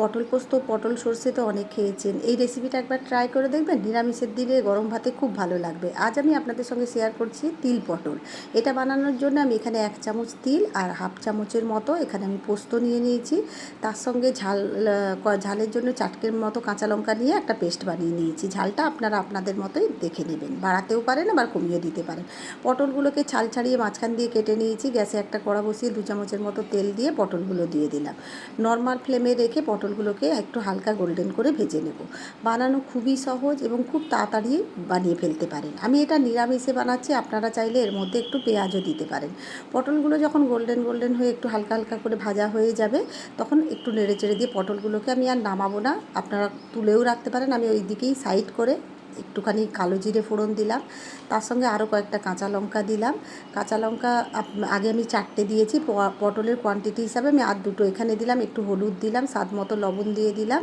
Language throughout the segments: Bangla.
পটল পোস্ত, পটল সর্ষে তো অনেক খেয়েছেন। এই রেসিপিটা একবার ট্রাই করে দেখবেন? নিরামিষের দিনে গরম ভাতে খুব ভালো লাগবে। আজ আমি আপনাদের সঙ্গে শেয়ার করছি তিল পটল। এটা বানানোর জন্য আমি এখানে এক চামচ তিল আর হাফ চামচের মতো এখানে আমি পোস্ত নিয়ে নিয়েছি। তার সঙ্গে ঝাল ঝালের জন্য চাটকের মতো কাঁচা লঙ্কা নিয়ে একটা পেস্ট বানিয়ে নিয়েছি। ঝালটা আপনারা আপনাদের মতোই দেখে নেবেন। বাড়াতেও পারেন, আবার কমিয়ে দিতে পারেন। পটলগুলোকে ছাল ছাড়িয়ে মাঝখান দিয়ে কেটে নিয়েছি। গ্যাসে একটা কড়া বসিয়ে দু চামচের মতো তেল দিয়ে পটলগুলো দিয়ে দিলাম। নর্মাল ফ্লেমে রেখে পটলগুলোকে একটু হালকা গোল্ডেন করে ভেজে নেব। বানানো খুবই সহজ এবং খুব তাড়াতাড়ি বানিয়ে ফেলতে পারেন। আমি এটা নিরামিষে বানাচ্ছি, আপনারা চাইলে এর মধ্যে একটু পেঁয়াজও দিতে পারেন। পটলগুলো যখন গোল্ডেন গোল্ডেন হয়ে একটু হালকা হালকা করে ভাজা হয়ে যাবে, তখন একটু নেড়ে চেড়ে দিয়ে পটলগুলোকে আমি আর নামাবো না। আপনারা তুলেও রাখতে পারেন, আমি ওই দিকেই সাইড করে একটুখানি কালো জিরে ফোড়ন দিলাম। তার সঙ্গে আরও কয়েকটা কাঁচা লঙ্কা দিলাম। কাঁচা লঙ্কা আগে আমি চারটে দিয়েছি। পটলের কোয়ান্টিটি হিসাবে আমি আর দুটো এখানে দিলাম। একটু হলুদ দিলাম, স্বাদ মতো লবণ দিয়ে দিলাম।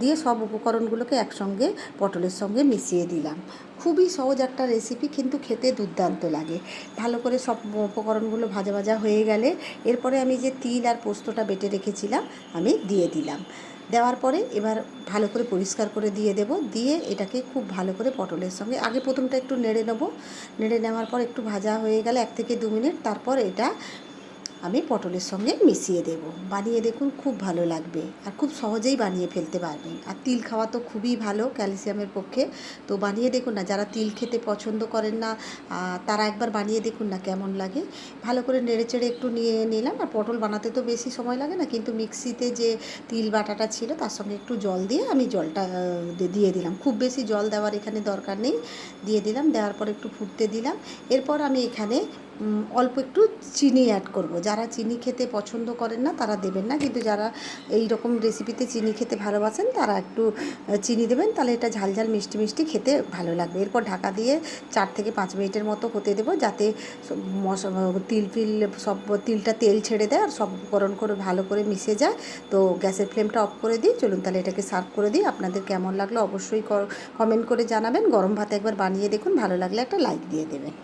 দিয়ে সব উপকরণগুলোকে একসঙ্গে পটলের সঙ্গে মিশিয়ে দিলাম। খুবই সহজ একটা রেসিপি কিন্তু খেতে দুর্দান্ত লাগে। ভালো করে সব উপকরণগুলো ভাজা ভাজা হয়ে গেলে, এরপরে আমি যে তিল আর পোস্তটা বেটে রেখেছিলাম, আমি দিয়ে দিলাম। দেওয়ার পরে এবার ভালো করে পরিষ্কার করে দিয়ে দেব। দিয়ে এটাকে খুব ভালো করে পটলের সঙ্গে আগে প্রথমটা একটু নেড়ে নেব। নেড়ে নেওয়ার পর একটু ভাজা হয়ে গেলে এক থেকে দু মিনিট। তারপর এটা আমি পটলের সঙ্গে মিশিয়ে দেব। বানিয়ে দেখুন, খুব ভালো লাগবে। আর খুব সহজেই বানিয়ে ফেলতে পারবেন। আর তিল খাওয়া তো খুবই ভালো ক্যালসিয়ামের পক্ষে। তো বানিয়ে দেখুন না, যারা তিল খেতে পছন্দ করেন না তারা একবার বানিয়ে দেখুন না কেমন লাগে। ভালো করে নেড়ে চেড়ে একটু নিয়ে নিলাম। আর পটল বানাতে তো বেশি সময় লাগে না, কিন্তু মিক্সিতে যে তিল বাটাটা ছিল, তার সঙ্গে একটু জল দিয়ে আমি জলটা দিয়ে দিলাম। খুব বেশি জল দেওয়ার এখানে দরকার নেই। দিয়ে দিলাম, দেওয়ার পর একটু ফুটতে দিলাম। এরপর আমি এখানে অল্প একটু চিনি অ্যাড করব। যারা চিনি খেতে পছন্দ করেন না, তারা দেবেন না। কিন্তু যারা এই রকম রেসিপিতে চিনি খেতে ভালোবাসেন, তারা একটু চিনি দেবেন। তাহলে এটা ঝাল ঝাল, মিষ্টি মিষ্টি খেতে ভালো লাগবে। এরপর ঢাকা দিয়ে চার থেকে পাঁচ মিনিটের মতো হতে দেবো, যাতে তিল ফিল সব, তিলটা তেল ছেড়ে দেয় আর সব উপকরণ করে ভালো করে মিশে যায়। তো গ্যাসের ফ্লেমটা অফ করে দিই। চলুন তাহলে এটাকে সার্ভ করে দিই। আপনাদের কেমন লাগল অবশ্যই কমেন্ট করে জানাবেন। গরম ভাতে একবার বানিয়ে দেখুন। ভালো লাগলে একটা লাইক দিয়ে দেবেন।